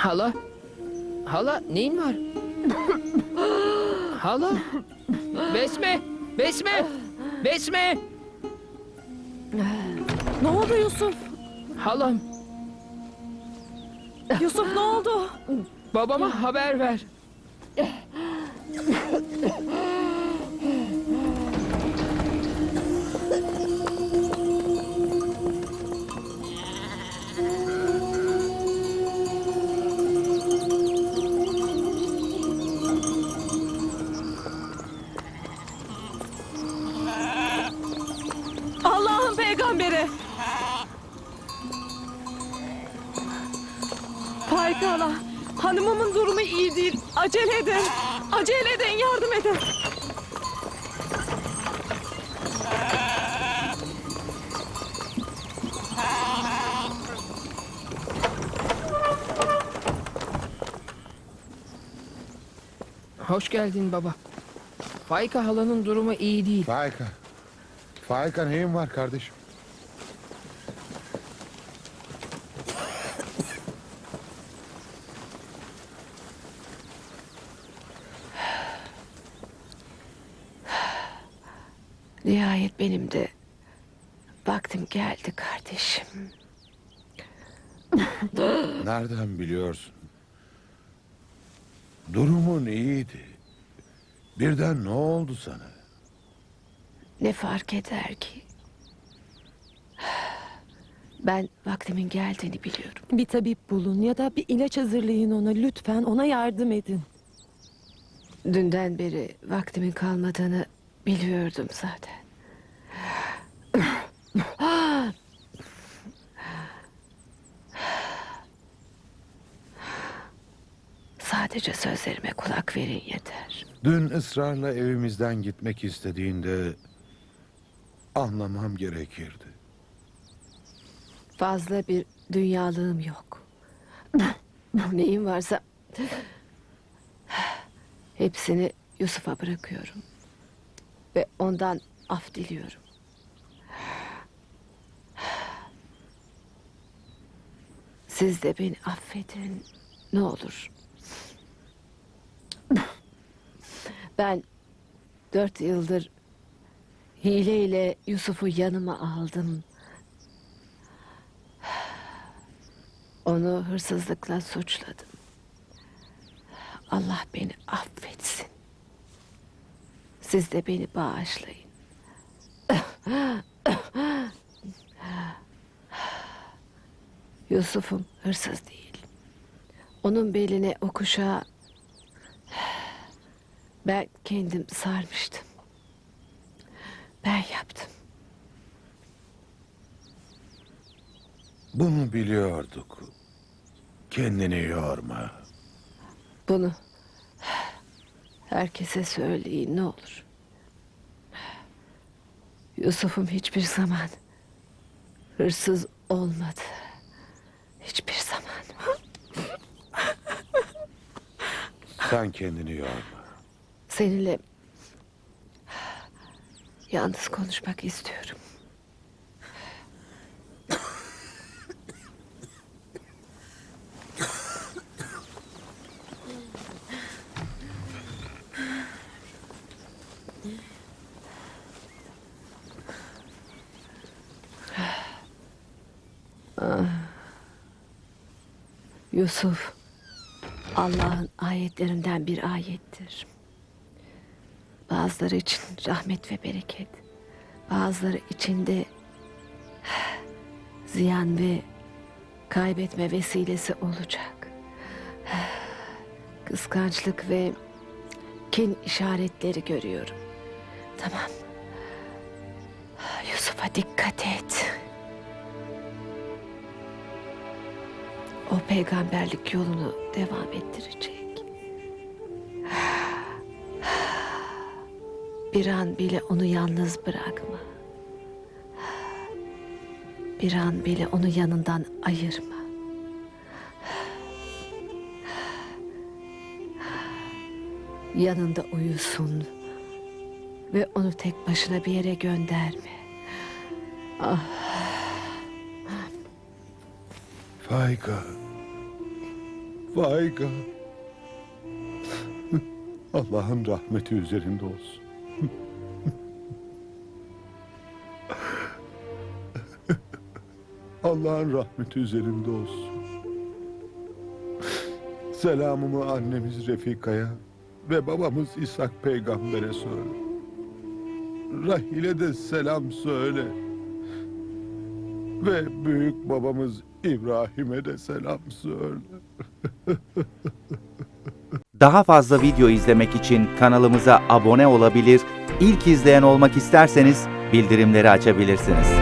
Hala? Hala neyin var? Hala? Besme! Besme! Besme! Ne oldu Yusuf? Halam Yusuf ne oldu? babama haber ver. Faik hala, hanımımın durumu iyi değil. Acele edin. Acele edin, yardım edin. Hoş geldin baba. Faika halanın durumu iyi değil. Faika. Faika neyin var kardeşim? Nihayet benim de vaktim geldi kardeşim. Nereden biliyorsun? Durumun iyiydi. Birden ne oldu sana? Ne fark eder ki? Ben vaktimin geldiğini biliyorum. Bir tabip bulun ya da bir ilaç hazırlayın ona. Lütfen ona yardım edin. Dünden beri vaktimin kalmadığını biliyordum zaten. Sadece sözlerime kulak verin yeter. Dün ısrarla evimizden gitmek istediğinde anlamam gerekirdi. Fazla bir dünyalığım yok. Neyim varsa hepsini Yusuf'a bırakıyorum. Ve ondan af diliyorum. Siz de beni affedin. Ne olur. Ben dört yıldır hileyle Yusuf'u yanıma aldım. Onu hırsızlıkla suçladım. Allah beni affetsin. Siz de beni bağışlayın. Yusuf'um hırsız değil. Onun beline o kuşağı ben kendim sarmıştım. Ben yaptım. Bunu biliyorduk. Kendini yorma. Bunu herkese söyleyin ne olur. Yusuf'um hiçbir zaman hırsız olmadı. Hiçbir zaman. Sen kendini yorma. Seninle yalnız konuşmak istiyorum. Ah. Yusuf Allah'ın ayetlerinden bir ayettir. Bazıları için rahmet ve bereket. Bazıları için de ziyan ve kaybetme vesilesi olacak. Kıskançlık ve kin işaretleri görüyorum. Tamam. Yusuf'a dikkat et. O peygamberlik yolunu devam ettirecek. Bir an bile onu yalnız bırakma. Bir an bile onu yanından ayırma. Yanında uyusun ve onu tek başına bir yere gönderme. Ah. Faika. Faika. Allah'ın rahmeti üzerinde olsun. Allah'ın rahmeti üzerinde olsun. Selamımı annemiz Refika'ya ve babamız İshak peygambere söyle. Rahil'e de selam söyle. Ve büyük babamız İbrahim'e de selam söyle. Daha fazla video izlemek için kanalımıza abone olabilir, ilk izleyen olmak isterseniz bildirimleri açabilirsiniz.